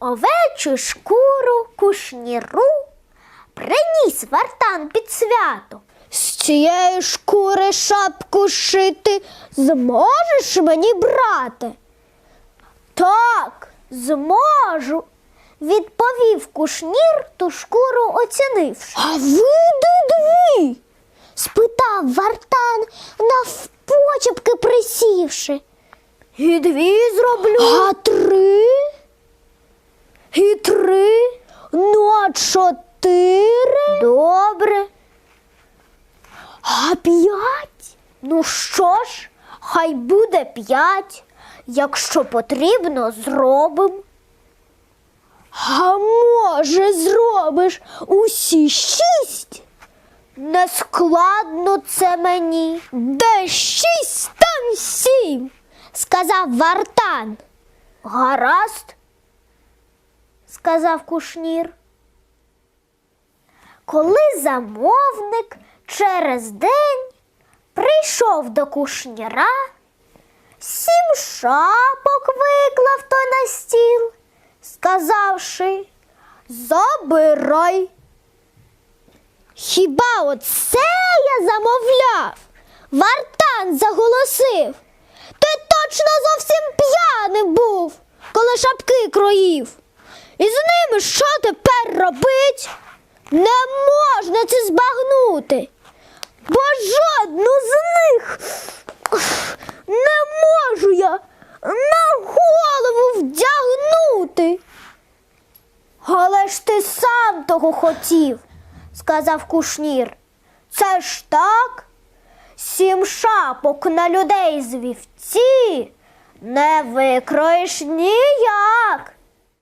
овечу шкуру кушніру приніс вартан під свято. З цієї шкури шапку шити зможеш мені брати? Так, зможу, відповів кушнір, ту шкуру оцінивши. А види дві? спитав вартан, навпочепки присівши. І дві зроблю. А три? І три? Ну, а чотири? Добре. А п'ять? Ну що ж, хай буде п'ять. Якщо потрібно, зробимо. А може, зробиш усі шість? Нескладно це мені. Де шість, там сім, сказав вартан. Гаразд, сказав кушнір. Коли замовник через день прийшов до кушніра, сім шапок виклав то на стіл, сказавши Забирай. Хіба оце я замовляв? Вартан заголосив. Ти точно зовсім п'яним був, коли шапки кроїв. І з ними що тепер робить? Не можна це збагнути, бо жодну з них не можу я на голову вдягнути. Але ж ти сам того хотів, сказав кушнір. Це ж так? Сім шапок на людей з вівці не викроєш ніяк.